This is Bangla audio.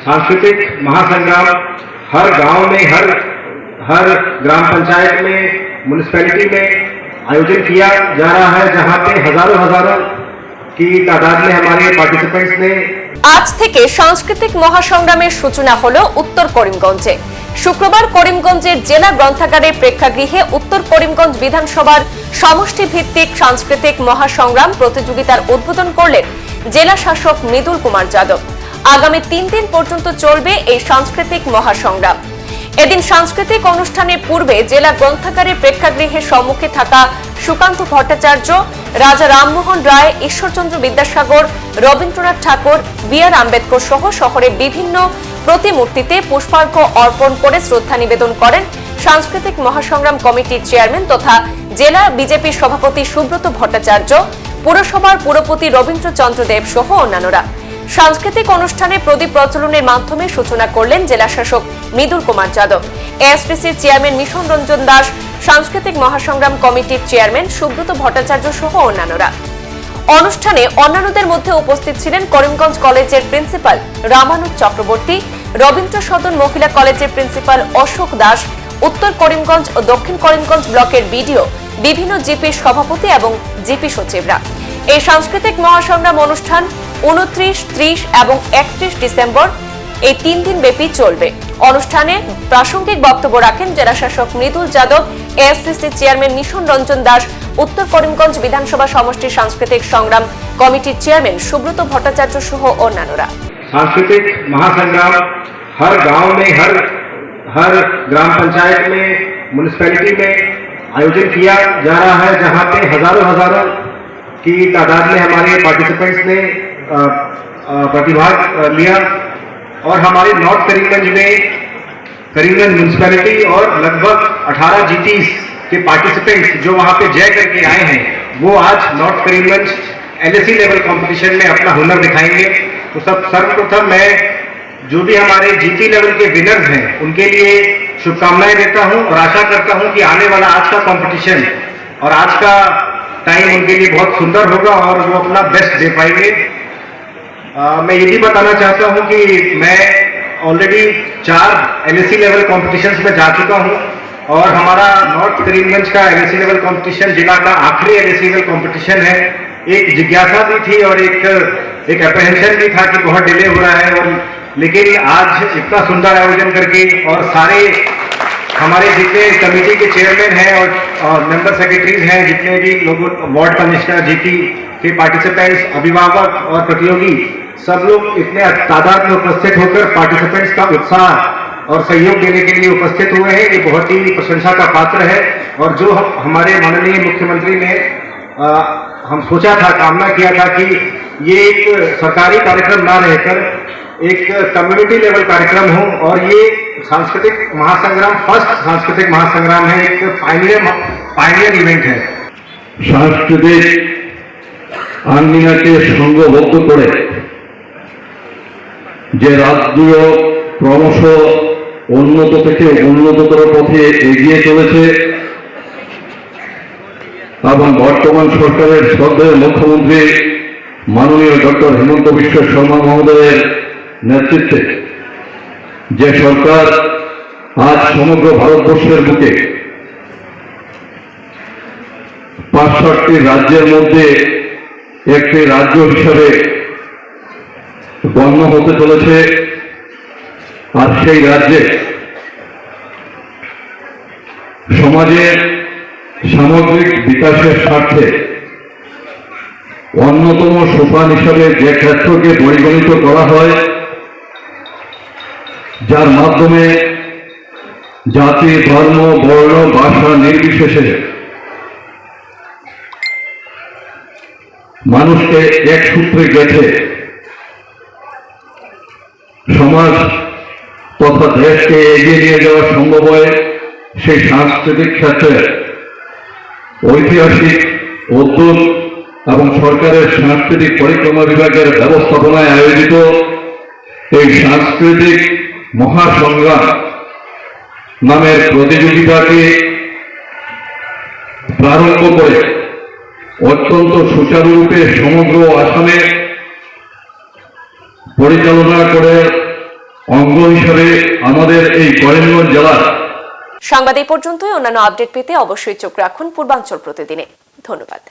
सांस्कृतिक महासंग्राम हर गांव में हर हर ग्राम पंचायत में म्यूनिसपैलिटी में आयोजन किया जा रहा है जहां पे हजारों हजारों की तादाद में हमारे पार्टिसिपेंट्स ने আজ থেকে সাংস্কৃতিক মহাসংগ্রামের সূচনা হলো উত্তর করিমগঞ্জে শুক্রবার করিমগঞ্জের জেলা গ্রন্থাগারের প্রেক্ষাগৃহে উত্তর করিমগঞ্জ বিধানসভার সমষ্টি ভিত্তিক সাংস্কৃতিক মহাসংগ্রাম প্রতিযোগিতার উদ্বোধন করলেন জেলা শাসক মৃদুল কুমার যাদব আগামী তিন দিন পর্যন্ত চলবে এই সাংস্কৃতিক মহাসংগ্রাম। এদিন সাংস্কৃতিক অনুষ্ঠানের পূর্বে জেলা গ্রন্থাগারের প্রেক্ষাগৃহের সম্মুখে থাকা সুকান্ত ভট্টাচার্য, রাজা রামমোহন রায়, ঈশ্বরচন্দ্র বিদ্যাসাগর, রবীন্দ্রনাথ ঠাকুর, বি আর আম্বেদকর সহ শহরের বিভিন্ন প্রতিমূর্তিতে পুষ্পার্ঘ্য অর্পণ করে শ্রদ্ধা নিবেদন করেন সাংস্কৃতিক মহাসংগ্রাম কমিটির চেয়ারম্যান তথা জেলা বিজেপির সভাপতি সুব্রত ভট্টাচার্য, পুরসভার পুরপতি রবীন্দ্রচন্দ্র দেব সহ অন্যান্যরা। সাংস্কৃতিক অনুষ্ঠানে প্রদীপ প্রচলনের মাধ্যমে সূচনা করলেন জেলা শাসক মৃদুল কুমার যাদব। এএসপিসির চেয়ারম্যান মিশন রঞ্জন দাস, সাংস্কৃতিক মহাসংগ্রাম কমিটির চেয়ারম্যান সুব্রত ভট্টাচার্য সহ অন্যান্যরা। অনুষ্ঠানে অন্যান্যদের মধ্যে উপস্থিত ছিলেন করিমগঞ্জ কলেজের প্রিন্সিপাল রামানুজ চক্রবর্তী রবীন্দ্র সদন মহিলা কলেজের প্রিন্সিপাল অশোক দাস, উত্তর করিমগঞ্জ ও দক্ষিণ করিমগঞ্জ ব্লকের বিডিও, বিভিন্ন জিপির সভাপতি এবং জিপি সচিবরা। এই সাংস্কৃতিক মহাসংগ্রাম অনুষ্ঠান উনত্রিশ ত্রিশ এবং একত্রিশ ডিসেম্বর এই তিন দিন ব্যাপী চলবে অনুষ্ঠানে প্রাসঙ্গিক বক্তব্য রাখেন জেলাশাসক মৃদুল যাদব এএসটিসি চেয়ারম্যান মিশন রঞ্জন দাস উত্তর করিমগঞ্জ বিধানসভা সমষ্টির সাংস্কৃতিক সংগ্রাম কমিটির চেয়ারম্যান সুব্রত ভট্টাচার্য সহ অন্যান্যরা सांस्कृतिक महासंग्राम हर गांव में हर हर ग्राम पंचायत में म्यूनिसपैलिटी में आयोजन किया जा रहा है जहां पे हजारों हजारों की तादाद में हमारे पार्टिसिपेंट्स ने प्रतिभाग लिया। और हमारे नॉर्थ करीमगंज में करीमगंज म्यूनिसपैलिटी और लगभग 18 जीटीज के पार्टिसिपेंट्स जो वहाँ पे जय करके आए हैं, वो आज north Karimganj LAC level competition में अपना हुनर दिखाएँगे। तो सब, सर्वप्रथम मैं, जो भी हमारे जीटी लेवल के विनर्स हैं, उनके लिए शुभकामनाएँ देता हूँ और आशा करता हूँ कि आने वाला आज का कंपटीशन और आज का टाइम उनके लिए बहुत सुंदर होगा और वो अपना बेस्ट दे पाएँगे। मैं ये भी बताना चाहता हूँ कि मैं ऑलरेडी चार एलएसी लेवल कॉम्पिटिशन्स में जा चुका हूँ और हमारा नॉर्थ करीमगंज का एलएसी लेवल कॉम्पिटिशन जिला का आखिरी एलएसी लेवल कॉम्पिटिशन है, एक जिज्ञासा भी थी और एक एक अप्रहेंशन भी था कि बहुत डिले हो रहा है। और लेकिन आज इतना सुंदर आयोजन करके और सारे हमारे जितने कमेटी के चेयरमैन हैं और, मेंबर सेक्रेटरीज हैं जितने भी लोगों वार्ड कमिश्नर जीटी के पार्टिसिपेंट्स अभिभावक और प्रतियोगी सब लोग इतने तादाद में उपस्थित होकर पार्टिसिपेंट्स का उत्साह और सहयोग देने के लिए उपस्थित हुए हैं। ये बहुत ही प्रशंसा का पात्र है। और जो हम, हमारे माननीय मुख्यमंत्री ने आ, हम सोचा था कामना किया था कि ये एक सरकारी कार्यक्रम ना रहकर एक कम्युनिटी लेवल कार्यक्रम हो और ये सांस्कृतिक महासंग्राम फर्स्ट सांस्कृतिक महासंग्राम है एक पाइनियर पाइनियर इवेंट है সাংস্কৃতিক আঙ্গিনাকে সঙ্গবদ্ধ করে যে রাজ্য ক্রমশ উন্নত থেকে উন্নততর পথে এগিয়ে চলেছে এবং বর্তমান সরকারের শ্রদ্ধেয় মুখ্যমন্ত্রী মাননীয় ডক্টর হেমন্ত বিশ্ব শর্মা মহোদয়ের নেতৃত্বে যে সরকার আজ সমগ্র ভারতবর্ষের বুকে পাঁচষট্টি রাজ্যের মধ্যে একটি রাজ্য হিসাবে গণ্য হতে চলেছে, আর সেই রাজ্যে সমাজের সামগ্রিক বিকাশের স্বার্থে অন্যতম সোপান হিসাবে যে ক্ষেত্রকে পরিগণিত করা হয় যার মাধ্যমে জাতি, ধর্ম, বর্ণ, ভাষা নির্বিশেষে মানুষকে এক সূত্রে গেছে সমাজ তথা দেশকে এগিয়ে নিয়ে যাওয়া সম্ভব হয়, সেই সাংস্কৃতিক ক্ষেত্রে ঐতিহাসিক উদ্যোগ এবং সরকারের সাংস্কৃতিক পরিক্রমা বিভাগের ব্যবস্থাপনায় আয়োজিত এই সাংস্কৃতিক মহাসংগ্রাম নামের প্রতিযোগিতাকে প্রারম্ভ করে অত্যন্ত সুচারুরূপে সমগ্র আসামে পরিচালনা করে অঙ্গ হিসাবে আমাদের এই করিমগঞ্জ জেলার সংবাদ এই পর্যন্তই। অন্যান্য আপডেট পেতে অবশ্যই চোখ রাখুন পূর্বাঞ্চল প্রতিদিনে। ধন্যবাদ।